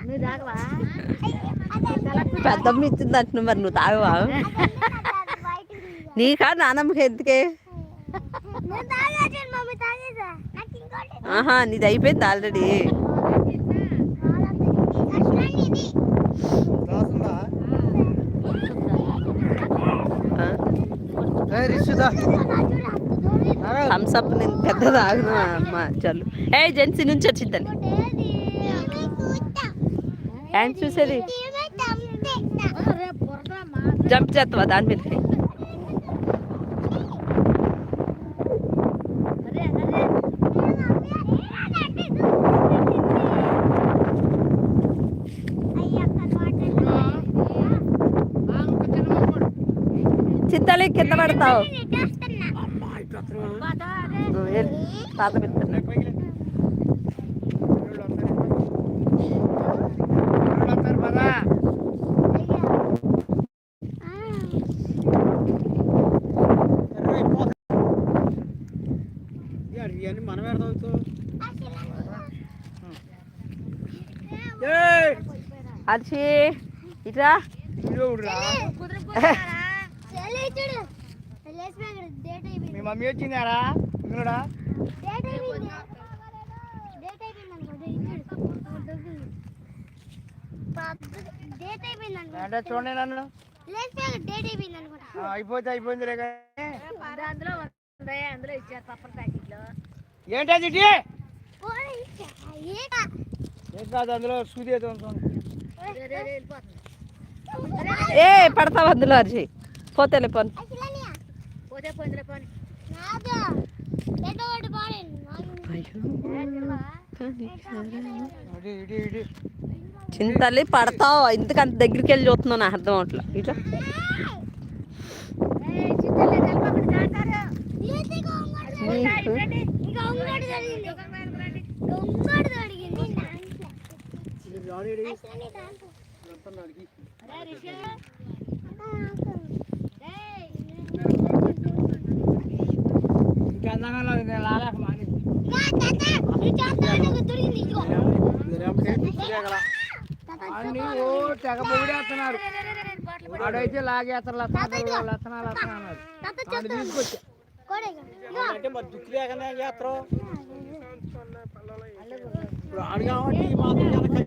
నువ్వు తాగవా పెద్దమ్మ ఇచ్చింది అంటున్నావు మరి నువ్వు తాగవా నీకా నానమ్మకి ఎందుకే? ఆహా నీది అయిపోయింది ఆల్రెడీ. దాసుందా ఏ రిషుదా? థమ్స్ అప్ నేను పెద్ద తాగను అమ్మ చల్లు. ఏ జెన్సీ నుంచి వచ్చిందని? హ్యాండ్ చూసేది. జంప్ చేస్తావా దాని మీద? చింతలే కింద పడతావు. తాత పెడుతున్నా ఇవన్నీ మనం ఎడతావు అర్చి ఇట్రా మీ మమ్మీ వచ్చిందారా? ఇందులోడా? అంటే చూడండి నన్ను. ఆ, అయిపోతే అయిపోయింది రే అందులో ఉంది అందులో ఇచ్చారు పప్పర్ ప్యాకెట్లో ఏంటా చిట్టి ఏం కాదు అందులో సూది అయితే ఏ పడతావు అందులో అర్చి. పోతే పోను. చింతల్లి పడతావు? ఎందుకు అంత దగ్గరికి వెళ్ళి చూస్తున్నావు నాకు అర్థం అవట్లా. ఇట్లా. అడిగి. అన్ని ఓ తెగ పొగిడేస్తున్నారు. వాడైతే లాగేస్తారు లచ్చనాలు వాడిని తీసుకొచ్చా. అంటే మరి దుక్కు లేకనే చేస్తారు? ఇప్పుడు కాబట్టి మాత్రం